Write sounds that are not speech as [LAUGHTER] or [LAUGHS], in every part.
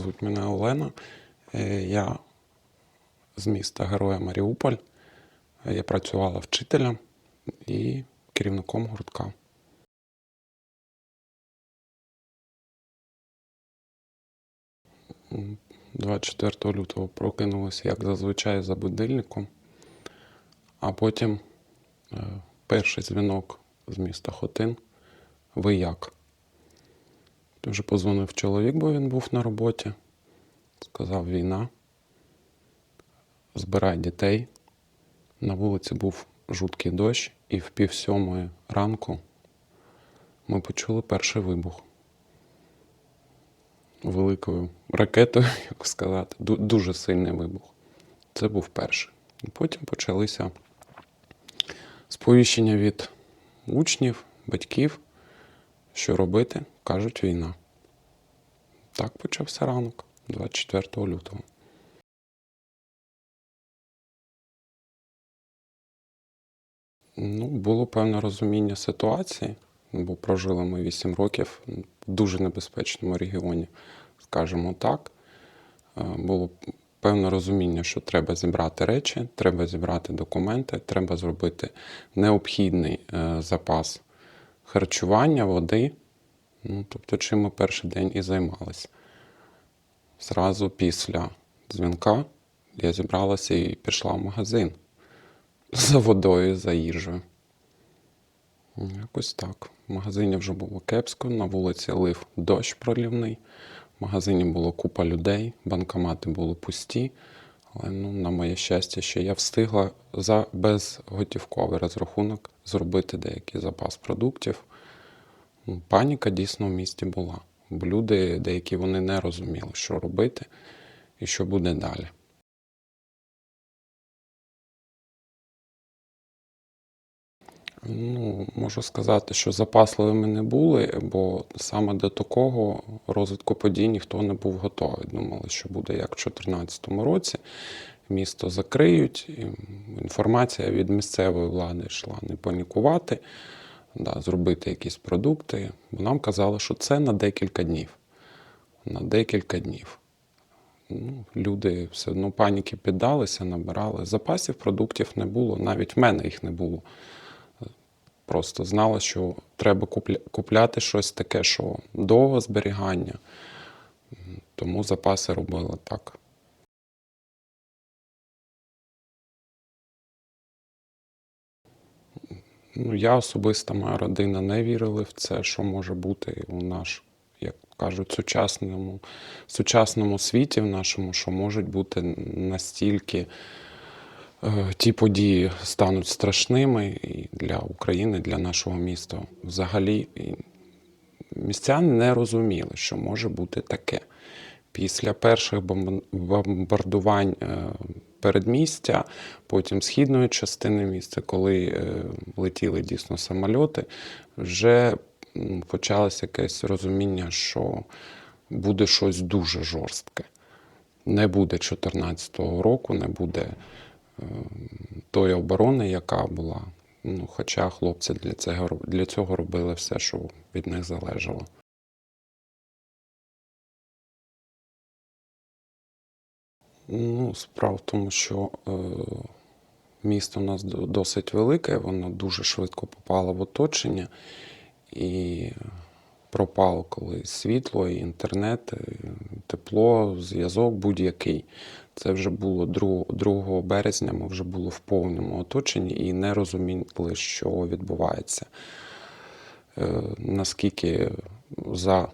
Звуть мене Олена. Е, Я з міста Героя Маріуполь. Е, Я працювала вчителем і керівником гуртка. М, 24 лютого прокинулася, як зазвичай, за будильником, а потім е, перший дзвінок з міста Хотин. Ви як? Вже позвонив чоловік, бо він був на роботі. Сказав війна. Збирай дітей. На вулиці був жуткий дощ, і в пів сьомої ранку ми почули перший вибух. Великою ракетою, [LAUGHS] як сказати, дуже сильний вибух. Це був перший. Потім почалися сповіщення від учнів, батьків, що робити, кажуть, війна. Так почався ранок, 24 лютого. Ну, було певне розуміння ситуації, бо прожили ми 8 років в дуже небезпечному регіоні, скажімо так. Е, Було певне розуміння, що треба зібрати речі, треба зібрати документи, треба зробити необхідний е, запас харчування, води. Ну, тобто, чим ми перший день і займалися. Зразу після дзвінка я зібралася і пішла в магазин за водою, за їжею. Якось так. В магазині вже було кепсько, на вулиці лив дощ пролівний, в магазині було купа людей, банкомати були пусті. Але ну, на моє щастя, ще я встигла за безготівковий розрахунок зробити деякий запас продуктів. Ну, Паніка дійсно в місті була. Люди, деякі вони не розуміли, що робити і що буде далі. Ну, можу сказати, що запасливими не були, бо саме до такого розвитку подій ніхто не був готовий. Думали, що буде як в 2014 році. Місто закриють, інформація від місцевої влади йшла не панікувати, да, зробити якісь продукти. Бо нам казали, що це на декілька днів. На декілька днів. Ну, люди все одно паніки піддалися, набирали. Запасів продуктів не було, навіть в мене їх не було. Просто знала, що треба купляти щось таке, що довго зберігання. Тому запаси робили так. Ну, я особисто, моя родина не вірили в це, що може бути у наш, як кажуть, сучасному, сучасному світі в нашому, що можуть бути настільки ті події стануть страшними і для України, для нашого міста взагалі. Містяни не розуміли, що може бути таке. Після перших бомбардувань е, передмістя, потім східної частини міста, коли е, летіли дійсно самольоти, вже почалося якесь розуміння, що буде щось дуже жорстке. Не буде 2014 року, не буде е, тої оборони, яка була. Ну, хоча хлопці для цього, для цього робили все, що від них залежало. Ну, справа в тому, що е, місто у нас досить велике, воно дуже швидко попало в оточення і пропало коли світло, і інтернет, і тепло, зв'язок будь-який. Це вже було 2, 2 березня, ми вже були в повному оточенні і не розуміли, що відбувається. Е, наскільки за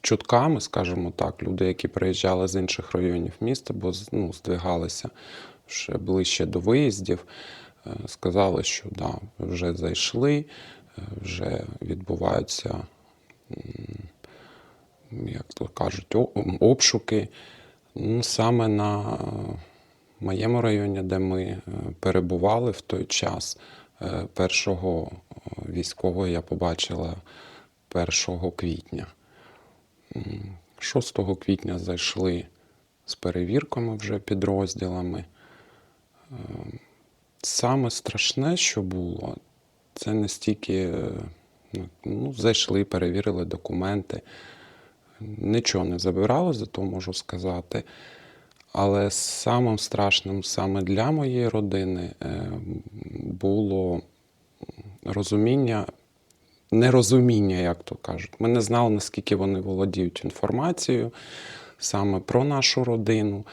чутками, скажімо так, люди, які приїжджали з інших районів міста, бо ну, здвигалися ще ближче до виїздів, е, сказали, що да, вже зайшли, е, вже відбуваються, як то кажуть, обшуки. Ну, саме на е, моєму районі, де ми е, перебували в той час, е, першого військового я побачила 1 квітня. 6 квітня зайшли з перевірками вже підрозділами. Саме страшне, що було, це не стільки е, ну, зайшли, перевірили документи. Нічого не забирали, зато можу сказати. Але самим страшним саме для моєї родини е, було розуміння, нерозуміння, як то кажуть. Ми не знали, наскільки вони володіють інформацією саме про нашу родину.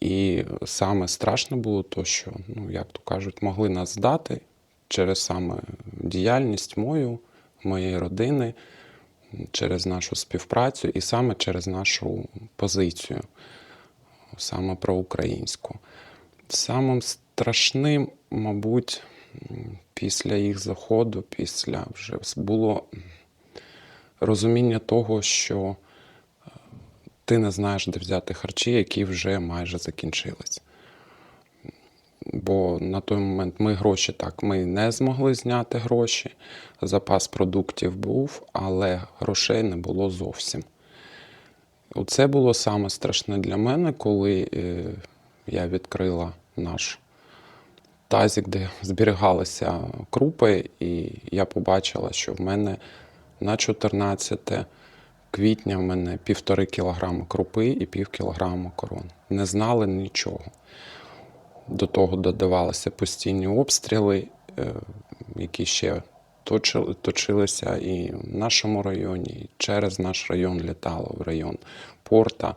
І саме страшне було то, що, ну, як то кажуть, могли нас здати через саме діяльність мою, моєї родини, через нашу співпрацю і саме через нашу позицію, саме про українську. Самим страшним, мабуть, після їх заходу, після вже було розуміння того, що е, ти не знаєш, де взяти харчі, які вже майже закінчились. Бо на той момент ми гроші так, ми не змогли зняти гроші. Запас продуктів був, але грошей не було зовсім. Оце було саме страшне для мене, коли е, я відкрила наш тазик, де зберігалися крупи, і я побачила, що в мене на 14 квітня в мене півтори кілограми крупи і пів кілограма макарон. Не знали нічого. До того додавалися постійні обстріли, е, які ще точили- точилися і в нашому районі, і через наш район літало в район порта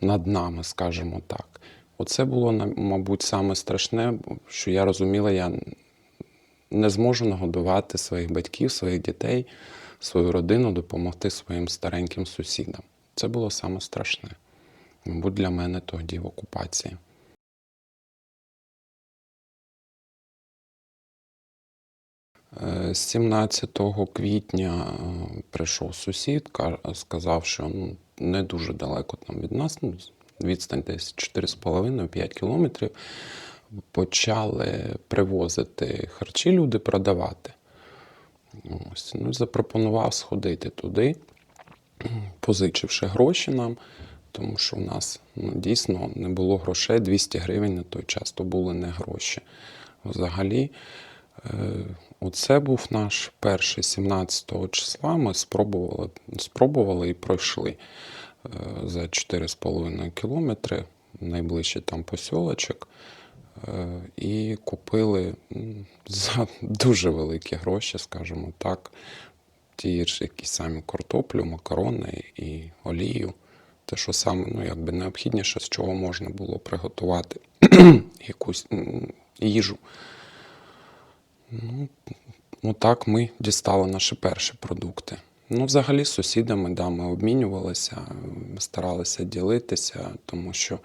над нами, скажімо так. Оце було, мабуть, саме страшне, що я розуміла, я не зможу нагодувати своїх батьків, своїх дітей, свою родину, допомогти своїм стареньким сусідам. Це було саме страшне, мабуть, для мене тоді в окупації. 17 квітня е, прийшов сусід, сказав, що ну, не дуже далеко там від нас, ну, відстань десь 4,5-5 кілометрів. Почали привозити харчі, люди продавати. Ось, ну, запропонував сходити туди, позичивши гроші нам, тому що у нас ну, дійсно не було грошей. 200 гривень на той час то були не гроші. Взагалі, е, оце був наш перший 17 числа. Ми спробували, спробували і пройшли е, за 4,5 кілометри, найближчий там посілочок. Е, І купили за дуже великі гроші, скажімо так, ті ж якісь самі картоплю, макарони і олію. Те, що саме ну, якби необхідніше, з чого можна було приготувати [CLEARS THROAT] якусь їжу. Ну, ну так ми дістали наші перші продукти. Ну, взагалі, з сусідами да, ми обмінювалися, старалися ділитися, тому що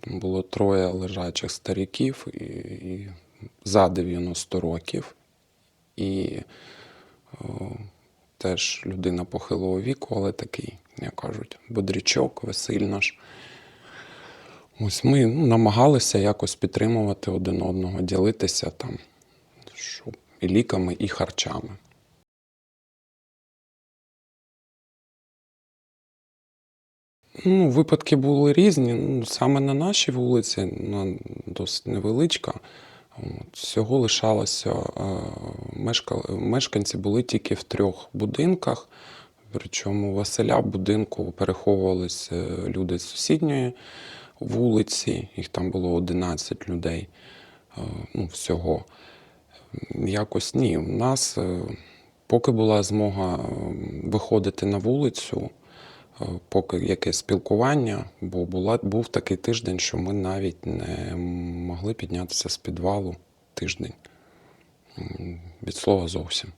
там було троє лежачих стариків і, і за 90 років. І о, теж людина похилого віку, але такий, як кажуть, бодрячок, Василь наш. Ось ми ну, намагалися якось підтримувати один одного, ділитися там, ліками, і харчами. Ну, випадки були різні. Ну, саме на нашій вулиці, вона досить невеличка. Всього лишалося е, мешканці були тільки в трьох будинках. Причому Василя в будинку переховувалися люди з сусідньої вулиці, їх там було 11 людей е, ну, всього. Якось ні. У нас, е, поки була змога е, виходити на вулицю, е, поки якесь спілкування, бо була, був такий тиждень, що ми навіть не могли піднятися з підвалу тиждень. Від слова зовсім.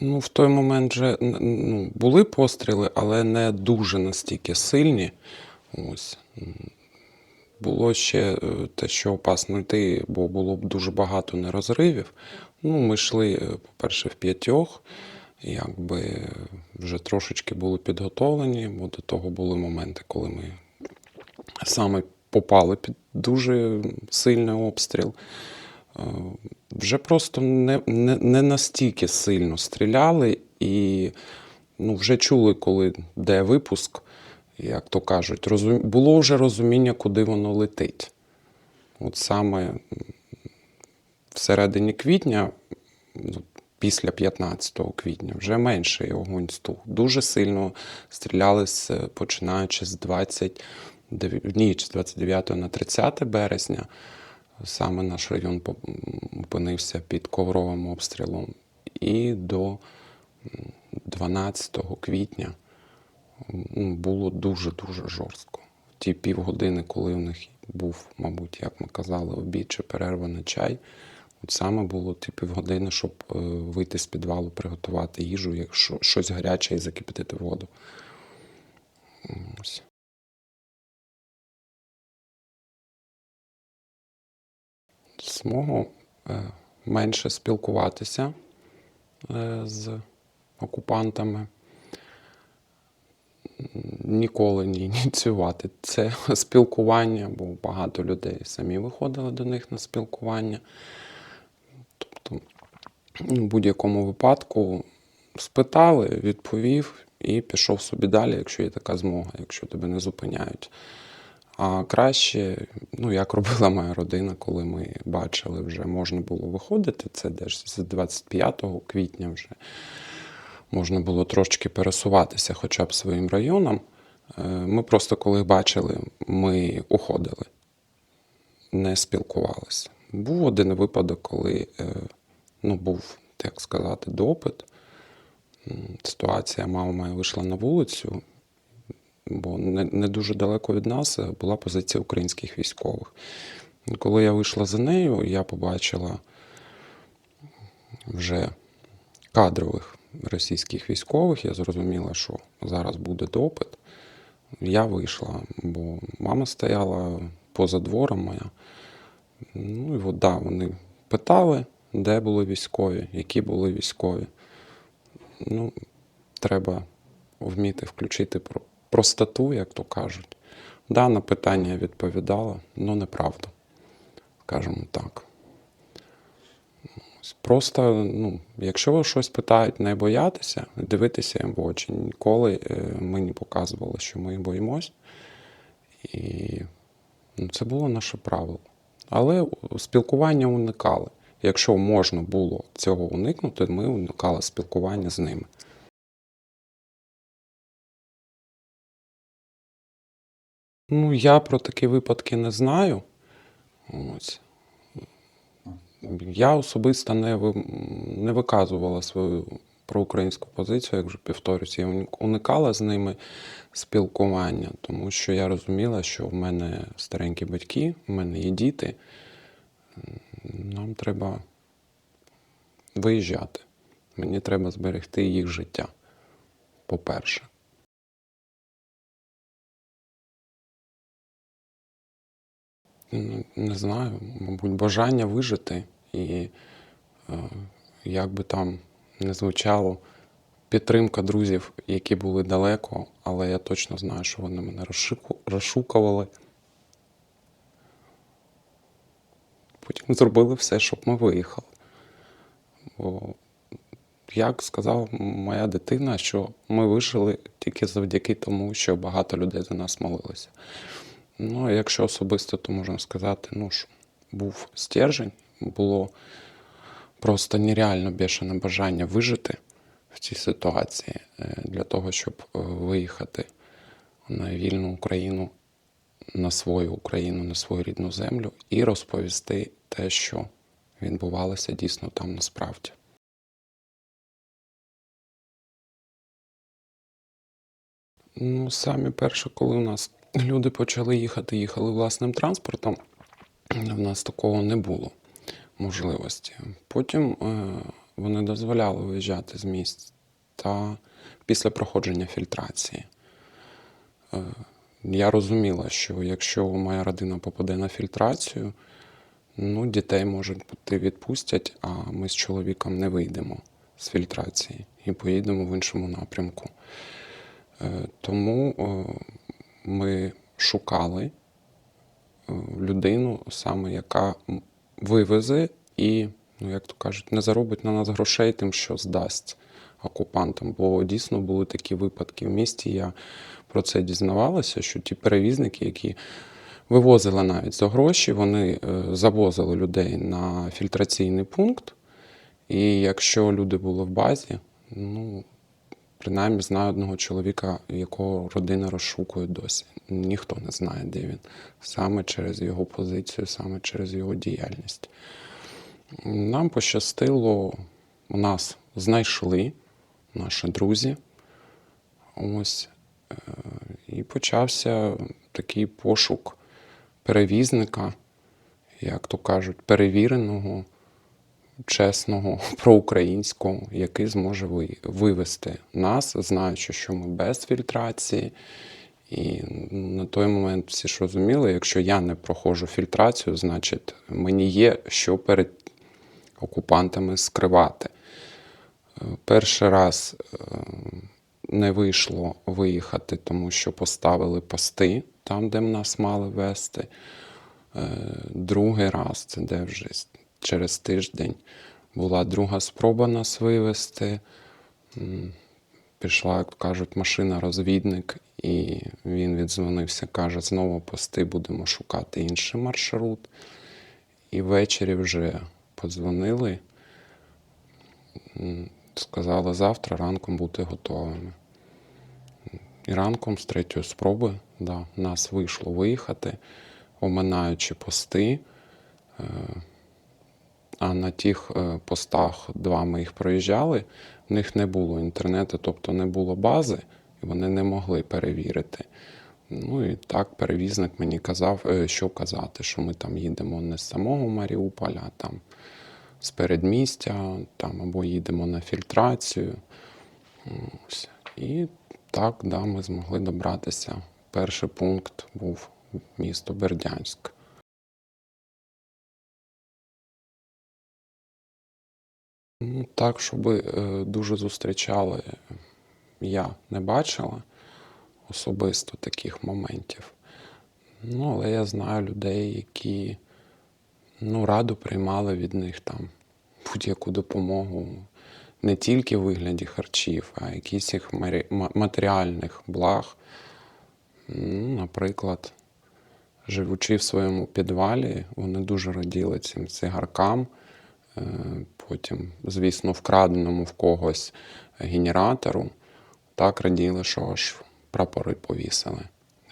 Ну, в той момент же н- ну, були постріли, але не дуже настільки сильні. Ось. Було ще е, те, що опасно йти, бо було б дуже багато нерозривів. Ну, ми йшли, е, по-перше, в п'ятьох, якби вже трошечки були підготовлені, бо до того були моменти, коли ми саме попали під дуже сильний обстріл. Е, Вже просто не, не, не настільки сильно стріляли, і ну, вже чули, коли де випуск, як то кажуть, розум... було вже розуміння, куди воно летить. От саме всередині квітня, ну, після 15 квітня, вже менший огонь стух. Дуже сильно стріляли починаючи з 29, ні, з 29 на 30 березня. Саме наш район опинився під ковровим обстрілом. І до 12 квітня було дуже-дуже жорстко. Ті півгодини, коли у них був, мабуть, як ми казали, обід чи перерва на чай, от саме було ті півгодини, щоб е, вийти з підвалу, приготувати їжу, якщо щось гаряче і закипятити воду. Ось. Змогу е, менше спілкуватися е, з окупантами, ніколи не ініціювати це [LAUGHS] спілкування, бо багато людей самі виходили до них на спілкування. Тобто, ну, в будь-якому випадку спитали, відповів і пішов собі далі, якщо є така змога, якщо тебе не зупиняють. А краще, ну як робила моя родина, коли ми бачили, вже можна було виходити, це десь з 25 квітня вже можна було трошки пересуватися хоча б своїм районом. Е, Ми просто коли бачили, ми уходили, не спілкувалися. Був один випадок, коли е, ну, був, так сказати, допит. Ситуація, мама вийшла на вулицю, бо не, не дуже далеко від нас була позиція українських військових. Коли я вийшла за нею, я побачила вже кадрових російських військових. Я зрозуміла, що зараз буде допит. Я вийшла, бо мама стояла поза двором моя. Ну і от, да, вони питали, де були військові, які були військові. Ну, треба вміти включити про- простоту, як то кажуть. Да, на питання відповідала, але неправду. Скажімо так. Просто, ну, якщо ви щось питають, не боятися, дивитися їм в очі. Ніколи е, ми не показували, що ми боїмось. І ну, це було наше правило. Але спілкування уникали. Якщо можна було цього уникнути, ми уникали спілкування з ними. Ну, я про такі випадки не знаю. Ось. Я особисто не, не виказувала свою проукраїнську позицію, як вже повторюсь, я уникала з ними спілкування, тому що я розуміла, що в мене старенькі батьки, в мене є діти. Нам треба виїжджати. Мені треба зберегти їх життя. По-перше. Ну, Не знаю, мабуть, бажання вижити і е, як би там не звучало, підтримка друзів, які були далеко, але я точно знаю, що вони мене розшукували. Потім зробили все, щоб ми виїхали. Бо, як сказала моя дитина, що ми вижили тільки завдяки тому, що багато людей за нас молилися. Ну, якщо особисто, то можна сказати, ну що був стержень, було просто нереально бешене бажання вижити в цій ситуації е, для того, щоб е, виїхати на вільну Україну, на свою Україну, на свою рідну землю і розповісти те, що відбувалося дійсно там насправді. Ну, самі перше, коли у нас люди почали їхати, їхали власним транспортом, в нас такого не було можливості. Потім е, вони дозволяли виїжджати з місць та після проходження фільтрації. Е, я розуміла, що якщо моя родина попаде на фільтрацію, ну, дітей, може бути, відпустять, а ми з чоловіком не вийдемо з фільтрації і поїдемо в іншому напрямку. Е, Тому ми шукали людину, саме яка вивезе і, ну як то кажуть, не заробить на нас грошей тим, що здасть окупантам. Бо дійсно були такі випадки в місті. Я про це дізнавалася, що ті перевізники, які Вивозили навіть за гроші, вони е, завозили людей на фільтраційний пункт. І якщо люди були в базі, ну, принаймні знаю одного чоловіка, якого родина розшукує досі. Ніхто не знає, де він. Саме через його позицію, саме через його діяльність. Нам пощастило, у нас знайшли наші друзі. Ось. е, І почався такий пошук перевізника, як то кажуть, перевіреного, чесного, [LAUGHS] проукраїнського, який зможе вивести нас, знаючи, що ми без фільтрації. І на той момент всі ж розуміли, якщо я не проходжу фільтрацію, значить мені є що перед окупантами скривати. Е, Перший раз е, не вийшло виїхати, тому що поставили пости там, де нас мали вести. Е, Другий раз, це де вже через тиждень, була друга спроба нас вивезти. Пішла, як кажуть, машина-розвідник, і він віддзвонився, каже, знову пости будемо шукати інший маршрут. І ввечері вже подзвонили, сказали завтра ранком бути готовими. І ранком з третьої спроби да, нас вийшло виїхати, оминаючи пости. А на тих е, постах два ми їх проїжджали, в них не було інтернету, тобто не було бази, і вони не могли перевірити. Ну і так перевізник мені казав, е, що казати, що ми там їдемо не з самого Маріуполя, а там з передмістя, там або їдемо на фільтрацію. І так, да, ми змогли добратися. Перший пункт був місто Бердянськ. Ну, так, щоб е, дуже зустрічали, я не бачила особисто таких моментів. Ну, але я знаю людей, які ну, радо приймали від них там будь-яку допомогу не тільки в вигляді харчів, а якісь їх матеріальних благ. Ну, наприклад, живучи в своєму підвалі, вони дуже раділи цим цигаркам. Потім, звісно, вкраденому в когось генератору. Так раділи, що аж прапори повісили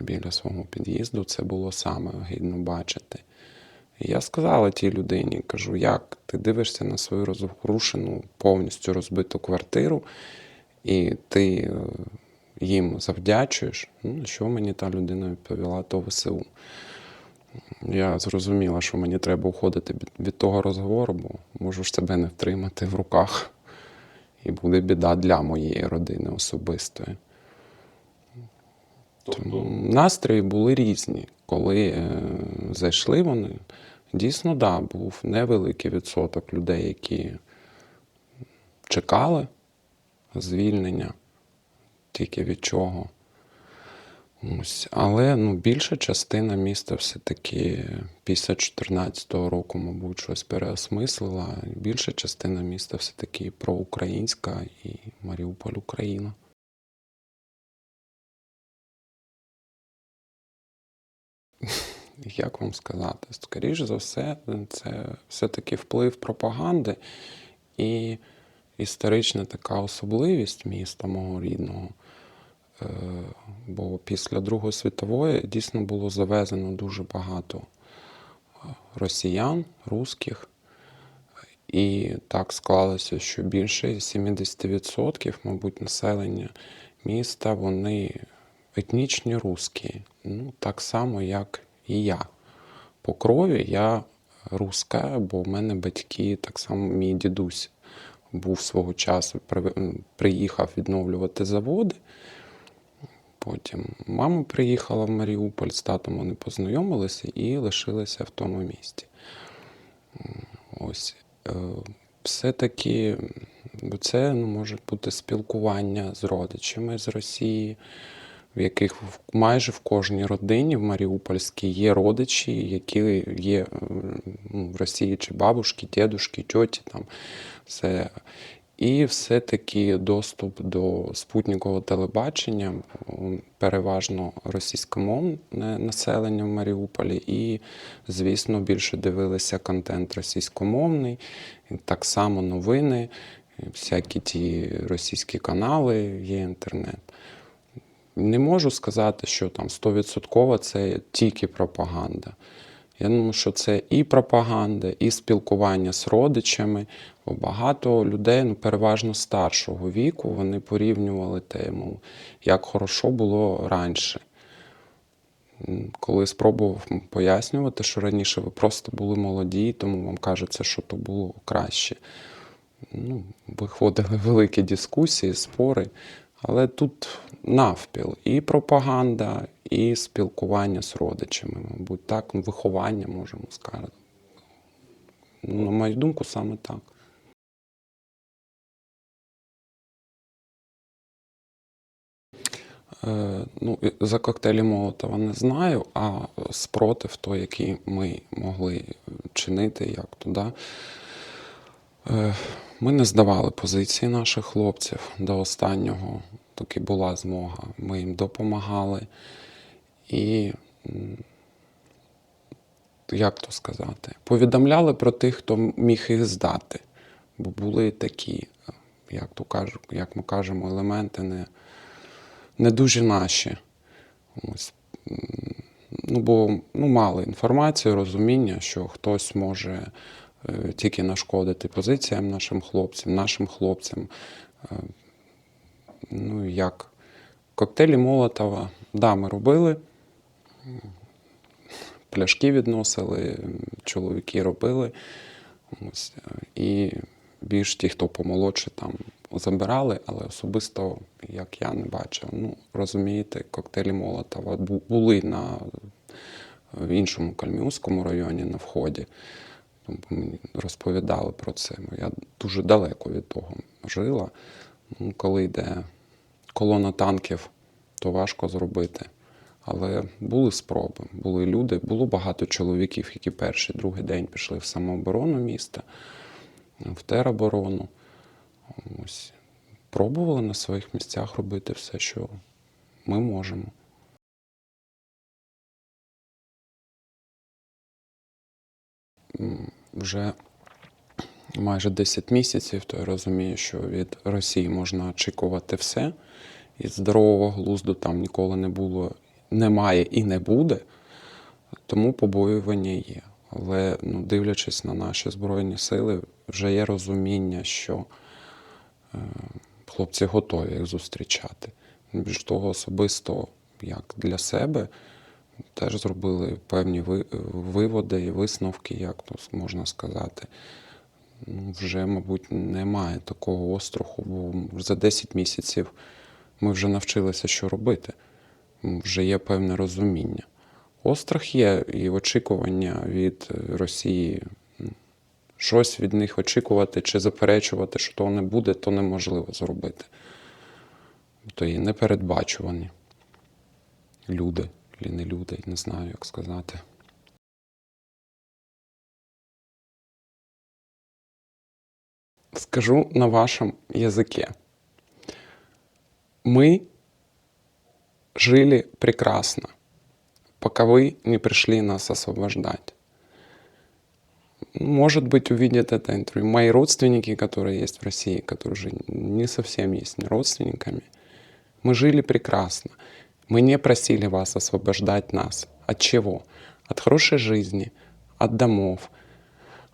біля свого під'їзду. Це було саме гідно бачити. І я сказала тій людині, кажу, як ти дивишся на свою розрушену, повністю розбиту квартиру, і ти е, їм завдячуєш. Ну, що мені та людина відповіла, то ВСУ. Я зрозуміла, що мені треба уходити від, того розговору, бо можу ж себе не втримати в руках. І буде біда для моєї родини особистої. Тому настрої були різні. Коли е, зайшли вони, дійсно, да, був невеликий відсоток людей, які чекали звільнення, тільки від чого. Ось. Але ну, більша частина міста все-таки після 2014 року, мабуть, щось переосмислила. Більша частина міста все-таки проукраїнська і Маріуполь Україна. [LAUGHS] Як вам сказати? Скоріше за все, це все-таки вплив пропаганди і історична така особливість міста мого рідного. Е, Бо після Другої світової дійсно було завезено дуже багато е, росіян, русських. І так склалося, що більше 70%, мабуть, населення міста вони етнічні русські. Ну, так само, як і я. По крові я руска, бо в мене батьки, так само мій дідусь був свого часу, приїхав відновлювати заводи. Потім мама приїхала в Маріуполь, з татом вони познайомилися і лишилися в тому місті. Ось. Е, Все-таки це ну, може бути спілкування з родичами з Росії, в яких майже в кожній родині в Маріупольській є родичі, які є в Росії чи бабушки, дідушки, тьоті там. Все. І все-таки доступ до спутникового телебачення, переважно російськомовне населення в Маріуполі, і, звісно, більше дивилися контент російськомовний, так само новини, всякі ті російські канали, є інтернет. Не можу сказати, що там 100% це тільки пропаганда. Я думаю, що це і пропаганда, і спілкування з родичами. Бо багато людей, ну переважно старшого віку, вони порівнювали тему, як хорошо було раніше. Коли спробував пояснювати, що раніше ви просто були молоді, тому вам кажеться, що то було краще. Ну, виходили великі дискусії, спори. Але тут навпіл і пропаганда, і спілкування з родичами, мабуть, так, виховання, можемо сказати. На мою думку, саме так. Е, Ну, за коктейлі Молотова не знаю, а спротив той, який ми могли чинити, як туди. Е, Ми не здавали позиції наших хлопців до останнього, доки була змога. Ми їм допомагали. І, як то сказати, повідомляли про тих, хто міг їх здати. Бо були такі, е, як то кажу, як ми кажемо, елементи не, не дуже наші. Ось. Ну, бо ну, мали інформацію, розуміння, що хтось може е, тільки нашкодити позиціям нашим хлопцям, нашим хлопцям. Е, Ну, як коктейлі Молотова, да, ми робили. Пляшки відносили, чоловіки робили. Ось, е, і більш ті, хто помолодше, там забирали, але особисто, як я не бачив, ну, розумієте, коктейлі Молотова були на, в іншому Кальміуському районі на вході. Тому Мені розповідали про це. бо Я дуже далеко від того жила. Ну, коли йде колона танків, то важко зробити. Але були спроби, були люди, було багато чоловіків, які перший, другий день пішли в самооборону міста, в тероборону. Ось. Пробували на своїх місцях робити все, що ми можемо. Вже майже 10 місяців, то я розумію, що від Росії можна очікувати все. І здорового глузду там ніколи не було, немає і не буде. Тому побоювання є. Але ну, дивлячись на наші Збройні сили, вже є розуміння, що е, хлопці готові їх зустрічати. Більш того, особисто як для себе теж зробили певні виводи і висновки, як то можна сказати. Ну, вже, мабуть, немає такого остраху, бо за 10 місяців ми вже навчилися, що робити. Вже є певне розуміння. Острах є і очікування від Росії. Щось від них очікувати чи заперечувати, що то не буде, то неможливо зробити. То є непередбачувані люди, чи не знаю, як сказати. Скажу на вашем языке. Мы жили прекрасно, пока вы не пришли нас освобождать. Может быть, увидят это интервью. Мои родственники, которые есть в России, которые уже не совсем есть родственниками, мы жили прекрасно. Мы не просили вас освобождать нас. От чего? От хорошей жизни, от домов,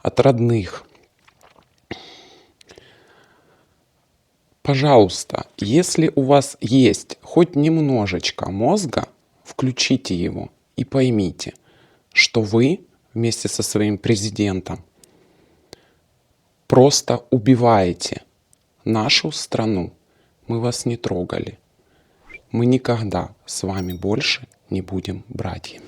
от родных. Пожалуйста, если у вас есть хоть немножечко мозга, включите его и поймите, что вы вместе со своим президентом просто убиваете нашу страну. Мы вас не трогали. Мы никогда с вами больше не будем братьями.